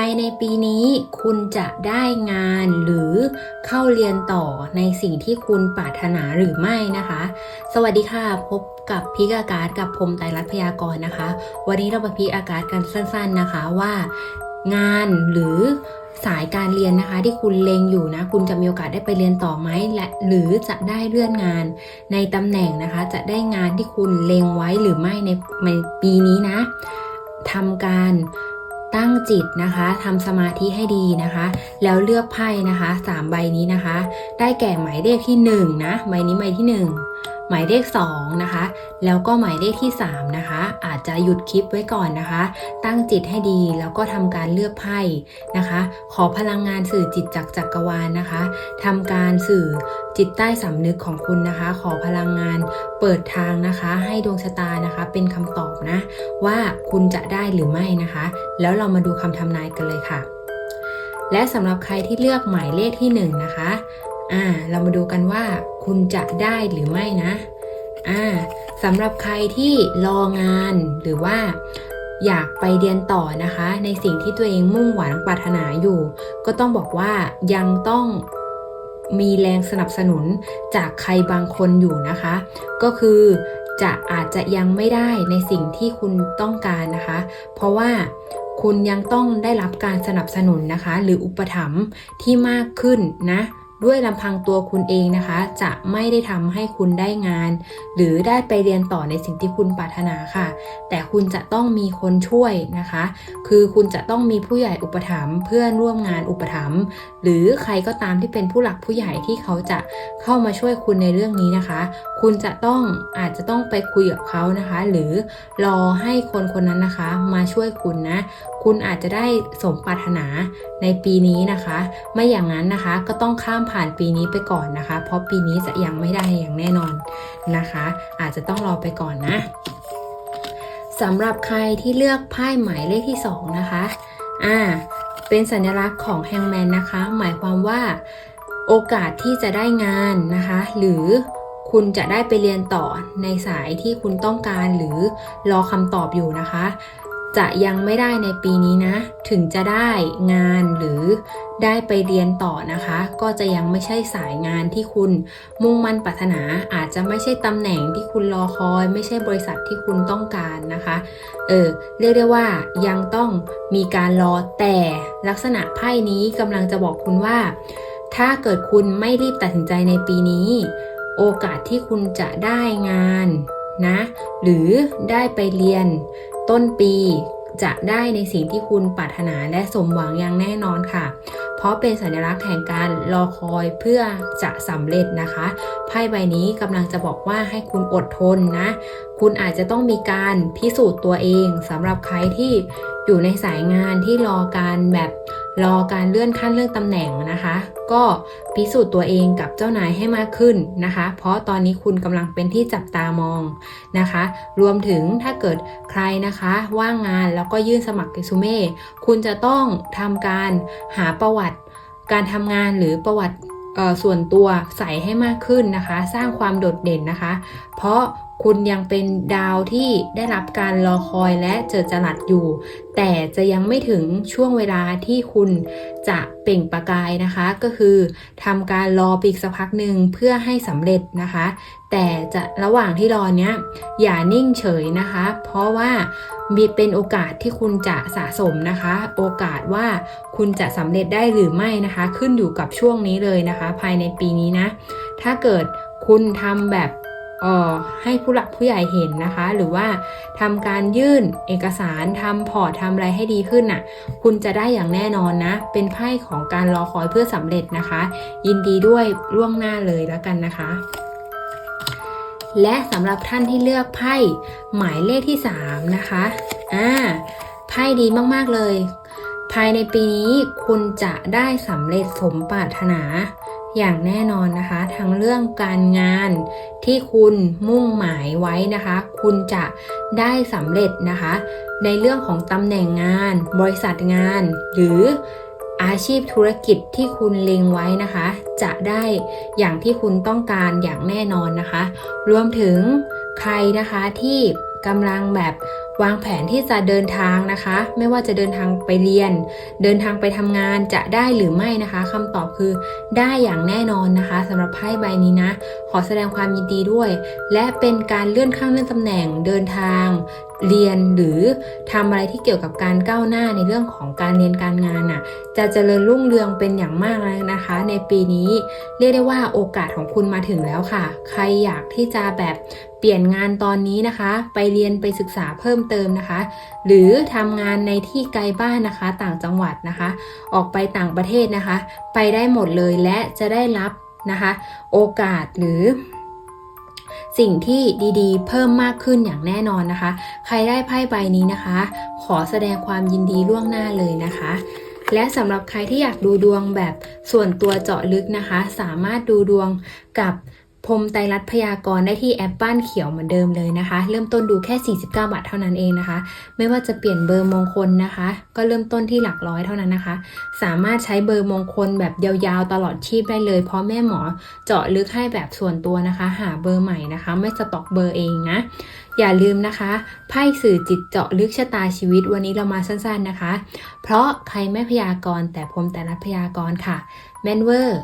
ายในปีนี้คุณจะได้งานหรือเข้าเรียนต่อในสิ่งที่คุณปรารถนาหรือไม่นะคะ สวัสดีค่ะพบกับพิกอากาศกับพรมไตรรัตพยากรณ์นะคะ วันนี้เรามาพิกอากาศกันสั้น ๆนะคะว่างานหรือสายการเรียนนะคะ ที่คุณเลงอยู่นะ คุณจะมีโอกาสได้ไปเรียนต่อไหมและหรือจะได้เลื่อนงานในตำแหน่งนะคะ จะได้งานที่คุณเลงไว้หรือไม่ในในปีนี้นะทำการ ตั้งจิตนะคะทำสมาธิให้ดีนะคะ แล้วเลือกไพ่นะคะสามใบนี้นะคะ ได้แก่หมายเลขที่1นะใบนี้ใบที่ 1 หมายเลข2นะคะ แล้วก็หมายเลขที่3นะคะ อาจจะหยุดคลิปไว้ก่อนนะคะ ตั้งจิตให้ดีแล้วก็ทำการเลือกไพ่นะคะ ขอพลังงานสื่อจิตจากจักรวาลนะคะทำการสื่อจิตใต้สำนึกของคุณนะคะ ขอพลังงานเปิดทางนะคะ ให้ดวงชะตานะคะ เป็นคำตอบนะ ว่าคุณจะได้หรือไม่นะคะ แล้วเรามาดูคำทำนายกันเลยค่ะ และสำหรับใครที่เลือกหมายเลขที่1นงนะคะ อ่าเรามาดูกันว่าคุณจะได้หรือไม่นะอ่าสำหรับใครที่รองานหรือว่าอยากไปเรียนต่อนะคะ ในสิ่งที่ตัวเองมุ่งหวังปรารถนาอยู่ ก็ต้องบอกว่ายังต้องมีแรงสนับสนุนจากใครบางคนอยู่นะคะ ก็คือจะอาจจะยังไม่ได้ในสิ่งที่คุณต้องการนะคะ เพราะว่าคุณยังต้องได้รับการสนับสนุนนะคะ หรืออุปถัมภ์ที่มากขึ้นนะ ด้วยลำพังตัวคุณเองนะคะ จะไม่ได้ทำให้คุณได้งาน หรือได้ไปเรียนต่อในสิ่งที่คุณปรารถนาค่ะ แต่คุณจะต้องมีคนช่วยนะคะ คือคุณจะต้องมีผู้ใหญ่อุปถัมภ์เพื่อนร่วมงานอุปถัมภ์หรือใครก็ตามที่เป็นผู้หลักผู้ใหญ่ที่เขาจะเข้ามาช่วยคุณในเรื่องนี้นะคะ คุณจะต้องอาจจะต้องไปคุยกับเขานะคะ หรือรอให้คนคนนั้นนะคะ มาช่วยคุณนะ คุณอาจจะได้สมปรารถนาในปีนี้นะคะ ไม่อย่างนั้นนะคะก็ต้องข้ามผ่านปีนี้ไปก่อนนะคะ เพราะปีนี้จะยังไม่ได้อย่างแน่นอนนะคะ อาจจะต้องรอไปก่อนนะสำหรับใครที่เลือกไพ่หมายเลขที่สองนะคะอ่าเป็นสัญลักษณ์ของแฮงแมนนะคะ หมายความว่าโอกาสที่จะได้งานนะคะ หรือคุณจะได้ไปเรียนต่อในสายที่คุณต้องการหรือรอคำตอบอยู่นะคะ จะยังไม่ได้ในปีนี้นะ ถึงจะได้งานหรือได้ไปเรียนต่อนะคะ ก็จะยังไม่ใช่สายงานที่คุณมุ่งมั่นปรารถนาอาจจะไม่ใช่ตำแหน่งที่คุณรอคอย ไม่ใช่บริษัทที่คุณต้องการนะคะ เออเรียกได้ว่ายังต้องมีการรอแต่ลักษณะไพ่นี้กำลังจะบอกคุณว่า ถ้าเกิดคุณไม่รีบตัดสินใจในปีนี้ โอกาสที่คุณจะได้งานนะ หรือได้ไปเรียน ต้นปีจะได้ในสิ่งที่คุณปรารถนาและสมหวังอย่างแน่นอนค่ะ เพราะเป็นสัญลักษณ์แห่งการรอคอยเพื่อจะสำเร็จนะคะ ไพ่ใบนี้กำลังจะบอกว่าให้คุณอดทนนะ คุณอาจจะต้องมีการพิสูจน์ตัวเองสำหรับใครที่อยู่ในสายงานที่รอการแบบ รอการเลื่อนขั้นเลื่อนตำแหน่งนะคะ ก็พิสูจน์ตัวเองกับเจ้านายให้มากขึ้นนะคะ เพราะตอนนี้คุณกำลังเป็นที่จับตามองนะคะ รวมถึงถ้าเกิดใครนะคะว่างงานแล้วก็ยื่นสมัครเรซูเม่คุณจะต้องทำการหาประวัติการทำงานหรือประวัติส่วนตัวใส่ให้มากขึ้นนะคะ สร้างความโดดเด่นนะคะ เพราะ คุณยังเป็นดาวที่ได้รับการรอคอยและเจอจรัสอยู่ แต่จะยังไม่ถึงช่วงเวลาที่คุณจะเปล่งประกายนะคะ ก็คือทำการรอปีกสักพักหนึ่งเพื่อให้สำเร็จนะคะ แต่จะระหว่างที่รอเนี้ยอย่านิ่งเฉยนะคะ เพราะว่ามีเป็นโอกาสที่คุณจะสะสมนะคะ โอกาสว่าคุณจะสำเร็จได้หรือไม่นะคะ ขึ้นอยู่กับช่วงนี้เลยนะคะ ภายในปีนี้นะ ถ้าเกิดคุณทำแบบ ให้ผู้หลักผู้ใหญ่เห็นนะคะ หรือว่าทำการยื่นเอกสารทำพอร์ตทำอะไรให้ดีขึ้นน่ะ คุณจะได้อย่างแน่นอนนะ เป็นไพ่ของการรอคอยเพื่อสำเร็จนะคะ ยินดีด้วยล่วงหน้าเลยแล้วกันนะคะและสำหรับท่านที่เลือกไพ่หมายเลขที่ 3 นะคะ อ่า ไพ่ดีมาก ๆ เลย ภายในปีนี้คุณจะได้สำเร็จสมปรารถนา อย่างแน่นอนนะคะ ทั้งเรื่องการงานที่คุณมุ่งหมายไว้นะคะ คุณจะได้สำเร็จนะคะ ในเรื่องของตำแหน่งงาน บริษัทงาน หรืออาชีพธุรกิจที่คุณเล็งไว้นะคะ จะได้อย่างที่คุณต้องการอย่างแน่นอนนะคะ รวมถึงใครนะคะที่กำลังแบบ วางแผนที่จะเดินทางนะคะ ไม่ว่าจะเดินทางไปเรียน เดินทางไปทำงานจะได้หรือไม่นะคะคำตอบคือได้อย่างแน่นอนนะคะสำหรับไพ่ใบนี้นะ ขอแสดงความยินดีด้วย และเป็นการเลื่อนขั้นเลื่อนตำแหน่งเดินทางเรียนหรือทำอะไรที่เกี่ยวกับการก้าวหน้าในเรื่องของการเรียนการงานน่ะจะเจริญรุ่งเรืองเป็นอย่างมากเลยนะคะ ในปีนี้ เรียกได้ว่าโอกาสของคุณมาถึงแล้วค่ะ ใครอยากที่จะแบบ เปลี่ยนงานตอนนี้นะคะ ไปเรียนไปศึกษาเพิ่มเติมนะคะ หรือทำงานในที่ไกลบ้านนะคะ ต่างจังหวัดนะคะ ออกไปต่างประเทศนะคะ ไปได้หมดเลยและจะได้รับนะคะ โอกาสหรือสิ่งที่ดีๆ เพิ่มมากขึ้นอย่างแน่นอนนะคะ ใครได้ไพ่ใบนี้นะคะ ขอแสดงความยินดีล่วงหน้าเลยนะคะ และสำหรับใครที่อยากดูดวงแบบส่วนตัวเจาะลึกนะคะ สามารถดูดวงกับ พรมไตรัตพยากรณ์ได้ที่แอปบ้านเขียวเหมือนเดิมเลยนะคะ เริ่มต้นดูแค่ 49 บาทเท่านั้นเองนะคะ ไม่ว่าจะเปลี่ยนเบอร์มงคลนะคะ ก็เริ่มต้นที่หลักร้อยเท่านั้นนะคะ สามารถใช้เบอร์มงคลแบบยาวๆตลอดชีพได้เลย เพราะแม่หมอเจาะลึกให้แบบส่วนตัวนะคะ หาเบอร์ใหม่นะคะ ไม่สต็อกเบอร์เองนะ อย่าลืมนะคะไพ่สื่อจิตเจาะลึกชะตาชีวิตวันนี้เรามาสั้นๆนะคะ เพราะใครไม่พยากรณ์แต่ผมแต่รัฐพยากรณ์ค่ะแมนเวอร์